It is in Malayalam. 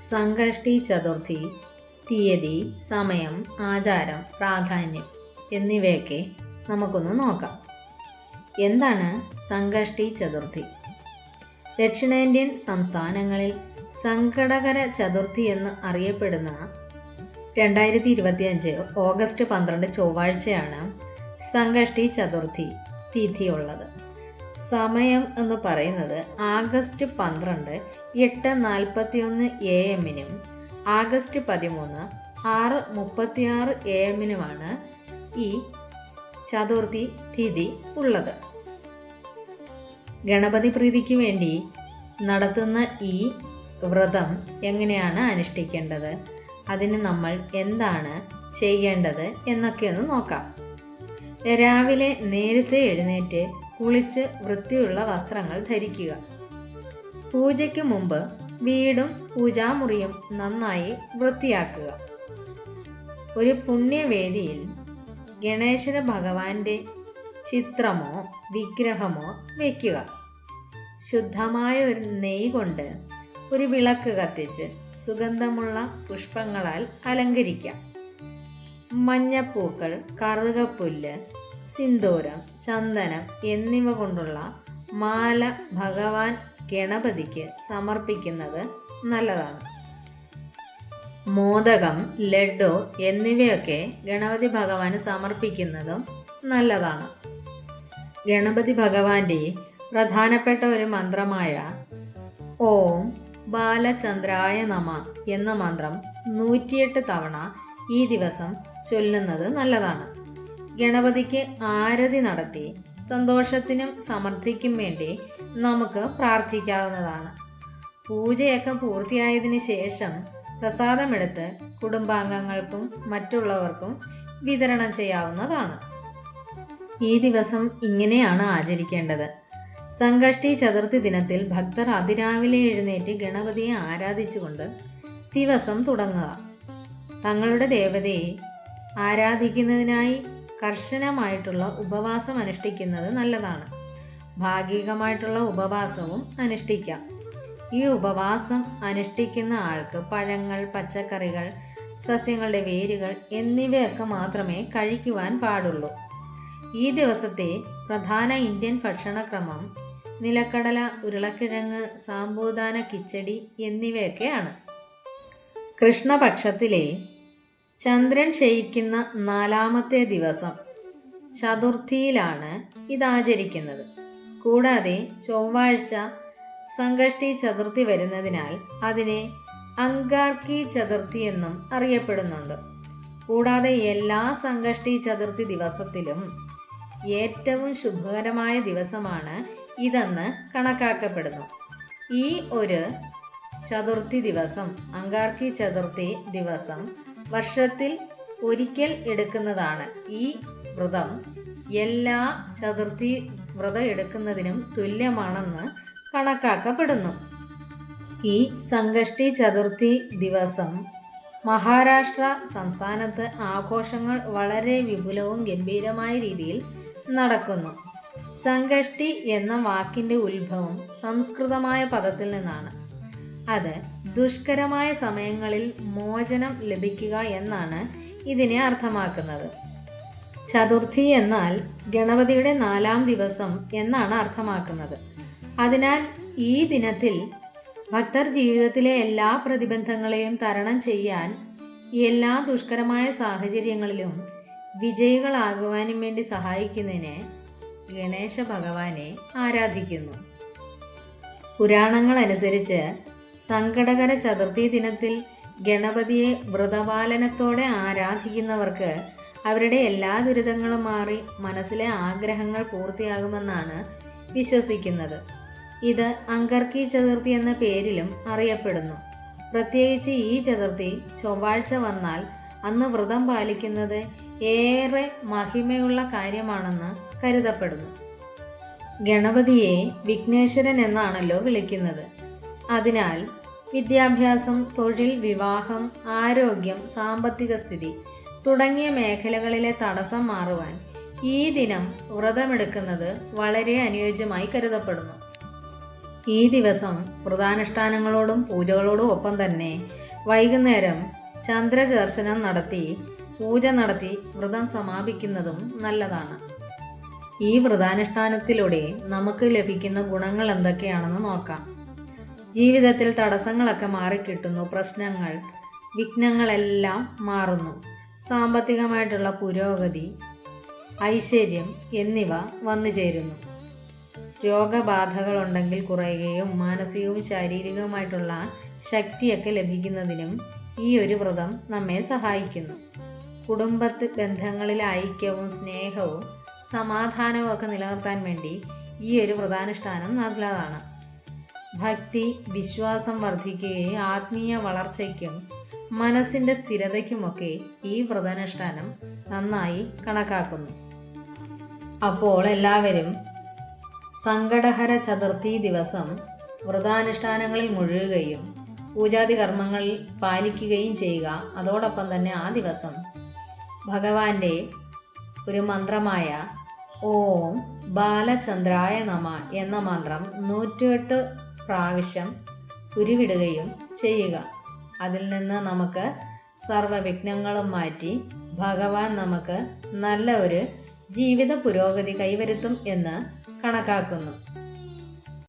സംകഷ്ടി ചതുർത്ഥി തീയതി സമയം ആചാരം പ്രാധാന്യം എന്നിവയൊക്കെ നമുക്കൊന്ന് നോക്കാം. എന്താണ് സംഘഷ്ടി ചതുർത്ഥി? ദക്ഷിണേന്ത്യൻ സംസ്ഥാനങ്ങളിൽ സങ്കടകര ചതുർത്ഥി എന്ന് അറിയപ്പെടുന്ന രണ്ടായിരത്തി ഇരുപത്തിയഞ്ച് ഓഗസ്റ്റ് പന്ത്രണ്ട് ചൊവ്വാഴ്ചയാണ് സംഘഷ്ടി ചതുർത്ഥി തിഥിയുള്ളത്. സമയം എന്ന് പറയുന്നത് ആഗസ്റ്റ് പന്ത്രണ്ട് എട്ട് നാൽപ്പത്തിയൊന്ന് എ എമ്മിനും ആഗസ്റ്റ് പതിമൂന്ന് ആറ് മുപ്പത്തിയാറ് എ എമ്മിനുമാണ് ഈ ചതുർത്ഥി തിഥി ഉള്ളത്. ഗണപതി പ്രീതിക്ക് വേണ്ടി നടത്തുന്ന ഈ വ്രതം എങ്ങനെയാണ് അനുഷ്ഠിക്കേണ്ടത്? അതിന് നമ്മൾ എന്താണ് ചെയ്യേണ്ടത് എന്നൊക്കെ ഒന്ന് നോക്കാം. രാവിലെ നേരത്തെ എഴുന്നേറ്റ് കുളിച്ച് വൃത്തിയുള്ള വസ്ത്രങ്ങൾ ധരിക്കുക. പൂജയ്ക്ക് മുമ്പ് വീടും പൂജാമുറിയും നന്നായി വൃത്തിയാക്കുക. ഒരു പുണ്യവേദിയിൽ ഗണേശന ഭഗവാന്റെ ചിത്രമോ വിഗ്രഹമോ വയ്ക്കുക ശുദ്ധമായ ഒരു നെയ് കൊണ്ട് ഒരു വിളക്ക് കത്തിച്ച് സുഗന്ധമുള്ള പുഷ്പങ്ങളാൽ അലങ്കരിക്കാം. മഞ്ഞപ്പൂക്കൾ കറുകപ്പുല്ല് സിന്ദൂരം ചന്ദനം എന്നിവ കൊണ്ടുള്ള മാല ഭഗവാൻ ഗണപതിക്ക് സമർപ്പിക്കുന്നത് നല്ലതാണ്. മോദകം ലഡു എന്നിവയൊക്കെ ഗണപതി ഭഗവാന് സമർപ്പിക്കുന്നതും നല്ലതാണ്. ഗണപതി ഭഗവാന്റെ പ്രധാനപ്പെട്ട ഒരു മന്ത്രമായ ഓം ബാലചന്ദ്രായ നമ എന്ന മന്ത്രം നൂറ്റിയെട്ട് തവണ ഈ ദിവസം ചൊല്ലുന്നത് നല്ലതാണ്. ഗണപതിക്ക് ആരതി നടത്തി സന്തോഷത്തിനും സമൃദ്ധിക്കും വേണ്ടി നമുക്ക് പ്രാർത്ഥിക്കാവുന്നതാണ്. പൂജയൊക്കെ പൂർത്തിയായതിന് ശേഷം പ്രസാദമെടുത്ത് കുടുംബാംഗങ്ങൾക്കും മറ്റുള്ളവർക്കും വിതരണം ചെയ്യാവുന്നതാണ്. ഈ ദിവസം ഇങ്ങനെയാണ് ആചരിക്കേണ്ടത്. സംകഷ്ടി ചതുർത്ഥി ദിനത്തിൽ ഭക്തർ അതിരാവിലെ എഴുന്നേറ്റ് ഗണപതിയെ ആരാധിച്ചുകൊണ്ട് ദിവസം തുടങ്ങുക. തങ്ങളുടെ ദേവതയെ ആരാധിക്കുന്നതിനായി കർശനമായിട്ടുള്ള ഉപവാസം അനുഷ്ഠിക്കുന്നത് നല്ലതാണ്. ഭാഗികമായിട്ടുള്ള ഉപവാസവും അനുഷ്ഠിക്കാം. ഈ ഉപവാസം അനുഷ്ഠിക്കുന്ന ആൾക്ക് പഴങ്ങൾ പച്ചക്കറികൾ സസ്യങ്ങളുടെ വേരുകൾ എന്നിവയൊക്കെ മാത്രമേ കഴിക്കുവാൻ പാടുള്ളൂ. ഈ ദിവസത്തെ പ്രധാന ഇന്ത്യൻ ഭക്ഷണക്രമം നിലക്കടല ഉരുളക്കിഴങ്ങ് സാമ്പൂദാന കിച്ചടി എന്നിവയൊക്കെയാണ്. കൃഷ്ണപക്ഷത്തിലെ ചന്ദ്രൻ ക്ഷയിക്കുന്ന നാലാമത്തെ ദിവസം ചതുർത്ഥിയിലാണ് ഇതാചരിക്കുന്നത്. കൂടാതെ ചൊവ്വാഴ്ച സംഘഷ്ടി ചതുർത്ഥി വരുന്നതിനാൽ അതിനെ അങ്കാർക്കി ചതുർത്ഥി എന്നും അറിയപ്പെടുന്നുണ്ട്. കൂടാതെ എല്ലാ സംഘഷ്ടി ചതുർത്ഥി ദിവസത്തിലും ഏറ്റവും ശുഭകരമായ ദിവസമാണ് ഇതെന്ന് കണക്കാക്കപ്പെടുന്നു. ഈ ഒരു ചതുർത്ഥി ദിവസം അങ്കാർക്കി ചതുർത്ഥി ദിവസം വർഷത്തിൽ ഒരിക്കൽ എടുക്കുന്നതാണ്. ഈ വ്രതം എല്ലാ ചതുർത്ഥി വ്രതം എടുക്കുന്നതിനും തുല്യമാണെന്ന് കണക്കാക്കപ്പെടുന്നു. ഈ സംഘഷ്ടി ചതുർത്ഥി ദിവസം മഹാരാഷ്ട്ര സംസ്ഥാനത്ത് ആഘോഷങ്ങൾ വളരെ വിപുലവും ഗംഭീരമായ രീതിയിൽ നടക്കുന്നു. സംഘഷ്ടി എന്ന വാക്കിന്റെ ഉത്ഭവം സംസ്കൃതമായ പദത്തിൽ നിന്നാണ്. അത് ദുഷ്കരമായ സമയങ്ങളിൽ മോചനം ലഭിക്കുക എന്നാണ് ഇതിനെ അർത്ഥമാക്കുന്നത്. ചതുർത്ഥി എന്നാൽ ഗണപതിയുടെ നാലാം ദിവസം എന്നാണ് അർത്ഥമാക്കുന്നത്. അതിനാൽ ഈ ദിനത്തിൽ ഭക്തർ ജീവിതത്തിലെ എല്ലാ പ്രതിബന്ധങ്ങളെയും തരണം ചെയ്യാൻ എല്ലാ ദുഷ്കരമായ സാഹചര്യങ്ങളിലും വിജയികളാകുവാനും വേണ്ടി സഹായിക്കുന്നതിന് ഗണേശ ഭഗവാനെ ആരാധിക്കുന്നു. പുരാണങ്ങൾ അനുസരിച്ച് സങ്കടകര ചതുർത്ഥി ദിനത്തിൽ ഗണപതിയെ വ്രതപാലനത്തോടെ ആരാധിക്കുന്നവർക്ക് അവരുടെ എല്ലാ ദുരിതങ്ങളും മാറി മനസ്സിലെ ആഗ്രഹങ്ങൾ പൂർത്തിയാകുമെന്നാണ് വിശ്വസിക്കുന്നത്. ഇത് അങ്കർക്കി ചതുർത്ഥി എന്ന പേരിലും അറിയപ്പെടുന്നു. പ്രത്യേകിച്ച് ഈ ചതുർത്ഥി ചൊവ്വാഴ്ച വന്നാൽ അന്ന് വ്രതം പാലിക്കുന്നത് ഏറെ മഹിമയുള്ള കാര്യമാണെന്ന് കരുതപ്പെടുന്നു. ഗണപതിയെ വിഘ്നേശ്വരൻ എന്നാണല്ലോ വിളിക്കുന്നത്. അതിനാൽ വിദ്യാഭ്യാസം തൊഴിൽ വിവാഹം ആരോഗ്യം സാമ്പത്തിക സ്ഥിതി തുടങ്ങിയ മേഖലകളിലെ തടസ്സം മാറുവാൻ ഈ ദിനം വ്രതമെടുക്കുന്നത് വളരെ അനുയോജ്യമായി കരുതപ്പെടുന്നു. ഈ ദിവസം വ്രതാനുഷ്ഠാനങ്ങളോടും പൂജകളോടും ഒപ്പം തന്നെ വൈകുന്നേരം ചന്ദ്രചർശനം നടത്തി പൂജ നടത്തി വ്രതം സമാപിക്കുന്നതും നല്ലതാണ്. ഈ വ്രതാനുഷ്ഠാനത്തിലൂടെ നമുക്ക് ലഭിക്കുന്ന ഗുണങ്ങൾ എന്തൊക്കെയാണെന്ന് നോക്കാം. ജീവിതത്തിൽ തടസ്സങ്ങളൊക്കെ മാറിക്കിട്ടുന്നു. പ്രശ്നങ്ങൾ വിഘ്നങ്ങളെല്ലാം മാറുന്നു. സാമ്പത്തികമായിട്ടുള്ള പുരോഗതി ഐശ്വര്യം എന്നിവ വന്നു ചേരുന്നു. രോഗബാധകളുണ്ടെങ്കിൽ കുറയുകയും മാനസികവും ശാരീരികവുമായിട്ടുള്ള ശക്തിയൊക്കെ ലഭിക്കുന്നതിനും ഈ ഒരു വ്രതം നമ്മെ സഹായിക്കുന്നു. കുടുംബത്ത് ബന്ധങ്ങളിൽ ഐക്യവും സ്നേഹവും സമാധാനവും ഒക്കെ നിലനിർത്താൻ വേണ്ടി ഈ ഒരു വ്രതാനുഷ്ഠാനം നല്ലതാണ് ഭക്തി വിശ്വാസം വർദ്ധിക്കുകയും ആത്മീയ വളർച്ചയ്ക്കും മനസ്സിന്റെ സ്ഥിരതയ്ക്കുമൊക്കെ ഈ വ്രതാനുഷ്ഠാനം നന്നായി കണക്കാക്കുന്നു. അപ്പോൾ എല്ലാവരും സങ്കടഹര ചതുർത്ഥി ദിവസം വ്രതാനുഷ്ഠാനങ്ങളിൽ മുഴുകുകയും പൂജാതി കർമ്മങ്ങൾ പാലിക്കുകയും ചെയ്യുക. അതോടൊപ്പം തന്നെ ആ ദിവസം ഭഗവാന്റെ ഒരു മന്ത്രമായ ഓം ബാലചന്ദ്രായ നമ എന്ന മന്ത്രം നൂറ്റിയെട്ട് പ്രാവശ്യം ഉരുവിടുകയും ചെയ്യുക. അതിൽ നിന്ന് നമുക്ക് സർവവിഘ്നങ്ങളും മാറ്റി ഭഗവാൻ നമുക്ക് നല്ല ഒരു ജീവിത പുരോഗതി കൈവരുത്തും എന്ന് കണക്കാക്കുന്നു.